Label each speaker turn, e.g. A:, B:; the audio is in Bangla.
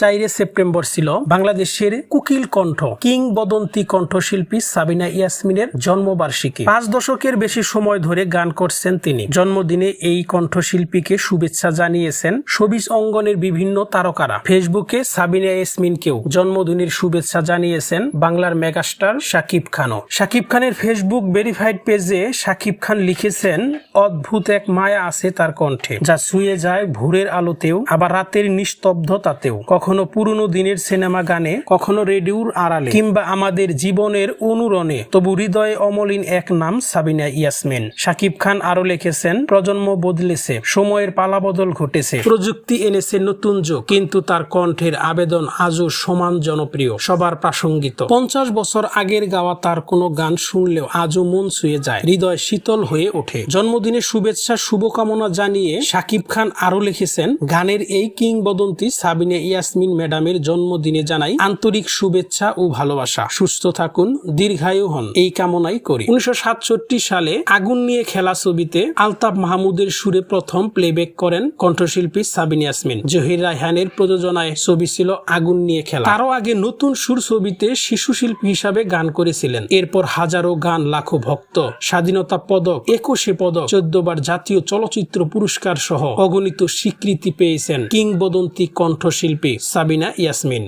A: চাইরে সেপ্টেম্বর ছিল বাংলাদেশের কুকিল কণ্ঠ, কিংবদন্তি কণ্ঠশিল্পী সাবিনা ইয়াসমিনের জন্মবার্ষিকী। পাঁচ দশকের বেশি সময় ধরে গান করছেন তিনি। জন্মদিনে এই কণ্ঠশিল্পীকে শুভেচ্ছা জানিয়েছেন সবিজ অঙ্গনের বিভিন্ন তারকারা। ফেসবুকে সাবিনা ইয়াসমিনকেও জন্মদিনের শুভেচ্ছা জানিয়েছেন বাংলার মেগাস্টার শাকিব খানও। শাকিব খানের ফেসবুক ভেরিফাইড পেজে শাকিব খান লিখেছেন, অদ্ভুত এক মায়া আছে তার কণ্ঠে, যা ছুঁয়ে যায় ভোরের আলোতেও, আবার রাতের নিস্তব্ধতাতেও। কখনো পুরনো দিনের সিনেমা গানে, কখনো রেডিওর আড়ালে, কিংবা আমাদের জীবনের অনুরণে। তবু হৃদয়ে অমলিন এক নাম, সাবিনা ইয়াসমিন। শাকিব খান আরও লিখেছেন, প্রজন্ম বদলেছে, সময়ের পালাবদল ঘটেছে। প্রযুক্তি এনেছে নতুন যুগ, কিন্তু তার কণ্ঠের আবেদন আজও সমান জনপ্রিয়, সবার প্রাসঙ্গিত পঞ্চাশ বছর আগের গাওয়া তার কোনো গান শুনলেও আজও মন ছুঁয়ে যায়, হৃদয় শীতল হয়ে ওঠে। জন্মদিনের শুভেচ্ছা, শুভকামনা জানিয়ে শাকিব খান আরও লিখেছেন, গানের এই কিংবদন্তি সাবিনা ইয়াসমিন ম্যাডামের জন্মদিনে জানাই আন্তরিক শুভেচ্ছা ও ভালোবাসা। সুস্থ থাকুন, দীর্ঘায়ু হন। এই কামনাই করি। উনিশশো সাতষট্টি সালে আগুন নিয়ে খেলা ছবিতে আলতাফ মাহমুদের সুরে প্রথম প্লেব্যাক করেন কণ্ঠশিল্পী সাবিন ইয়াসমিন। জহির রায়হানের প্রযোজনায় ছবি ছিল আগুন নিয়ে খেলা। তারও আগে নতুন সুর ছবিতে শিশু শিল্পী হিসাবে গান করেছিলেন। এরপর হাজারো গান, লাখো ভক্ত, স্বাধীনতা পদক, একুশে পদক চোদ্দ বার জাতীয় চলচ্চিত্র পুরস্কার সহ অগণিত স্বীকৃতি পেয়েছেন কিংবদন্তি কণ্ঠশিল্পী সাবিনা ইয়াসমিন